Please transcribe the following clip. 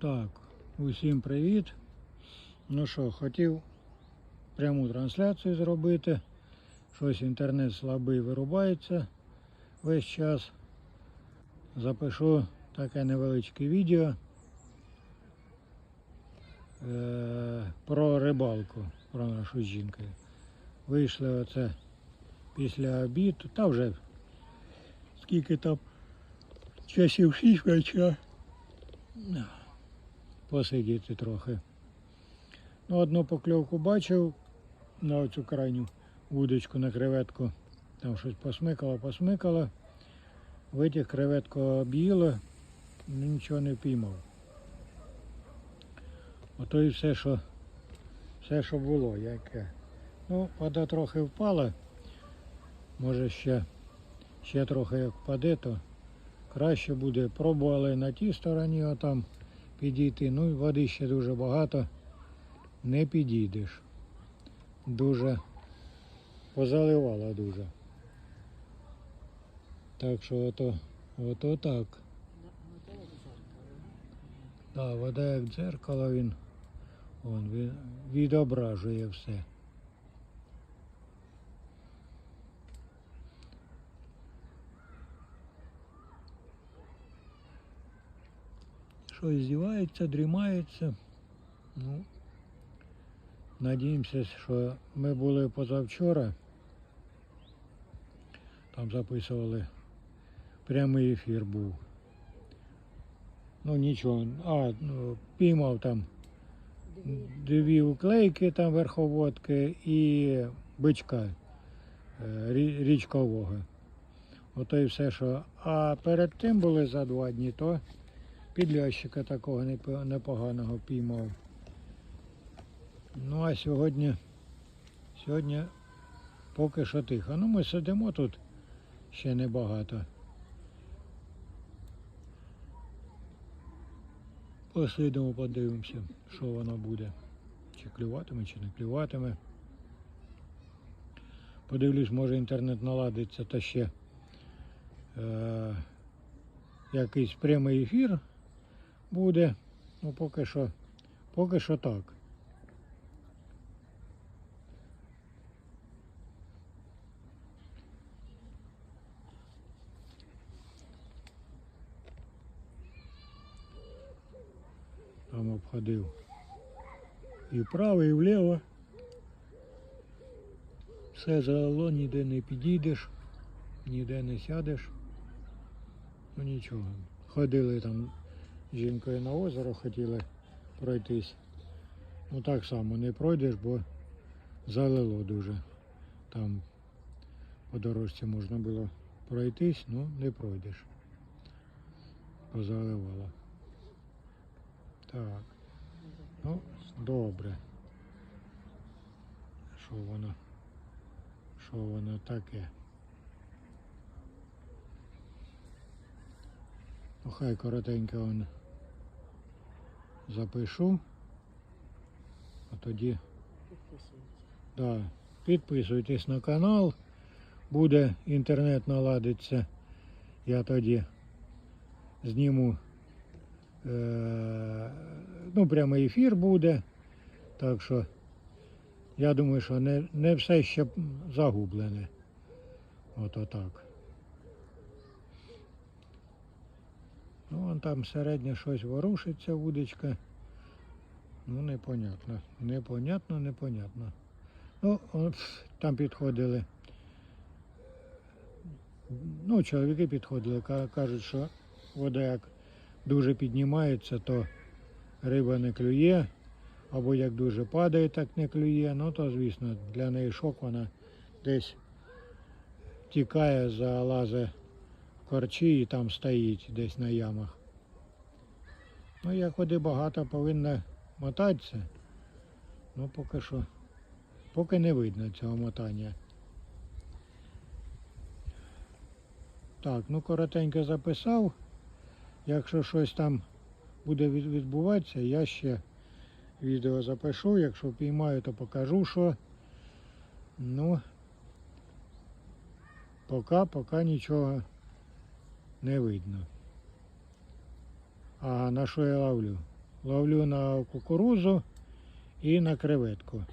Так, усім привіт. Ну що, хотів пряму трансляцію зробити. Щось інтернет слабий вирубається весь час. Запишу таке невеличке відео е, про рибалку, про нашу з жінкою. Вийшли оце після обіду, та вже скільки там часів 6 вечора посидіти трохи. Ну, одну покльовку бачив на оцю крайню вудочку на креветку. Там щось посмикало, посмикало. Витяг креветку об'їло, ну, нічого не впіймав. Ото і все, що, все, що було, яке. Ну, вода трохи впала. Може ще, ще трохи як впаде, то краще буде. Пробували на тій стороні, а там підійти. Ну і води ще дуже багато. Не підійдеш. Дуже позаливала дуже. Так що ото, ото так. Так, вода як дзеркало, він, он, він відображує все. Щось здівається, дрімається. Ну, надіємося, що ми були позавчора. Там записували прямий ефір був. Ну нічого. А, ну, піймав там дві уклейки там верховодки і бичка е, річкового. Ото і все, що. А перед тим були за два дні, то підлящика такого непоганого піймав. Ну а сьогодні, сьогодні поки що тихо. Ну ми сидимо тут ще небагато. Посидимо, подивимося, що воно буде. Чи клюватиме, чи не клюватиме. Подивлюсь, може інтернет наладиться та ще е, якийсь прямий ефір буде. Ну поки що, поки що так. Там обходив і вправо, і вліво. Все залило, ніде не підійдеш, ніде не сядеш. Ну нічого. Ходили там жінкою на озеро, хотіли пройтись. Ну так само не пройдеш, бо залило дуже. Там по дорожці можна було пройтись, ну не пройдеш. Позаливало. Так. Ну, добре. Що воно? Що воно таке? Ну, хай коротенько он запишу. А тоді да, підписуйтесь на канал. Буде інтернет наладиться. Я тоді зніму Е, ну, прямий ефір буде. Так що я думаю, що не, не все ще загублене. Ото так. Ну, вон там середнє щось ворушиться, вудочка. Ну, непонятно. Непонятно, непонятно. Ну, там підходили. Ну, чоловіки підходили, кажуть, що вода як дуже піднімається, то риба не клює, або як дуже падає, так не клює. Ну то звісно, для неї шок вона десь тікає, залазить корчі і там стоїть десь на ямах. Ну, як води багато повинна мотатися. Ну поки що, поки не видно цього мотання. Так, ну коротенько записав. Якщо щось там буде відбуватися, я ще відео запишу. Якщо піймаю, то покажу, що. Ну, поки, поки нічого не видно. А на що я ловлю? Ловлю на кукурузу і на креветку.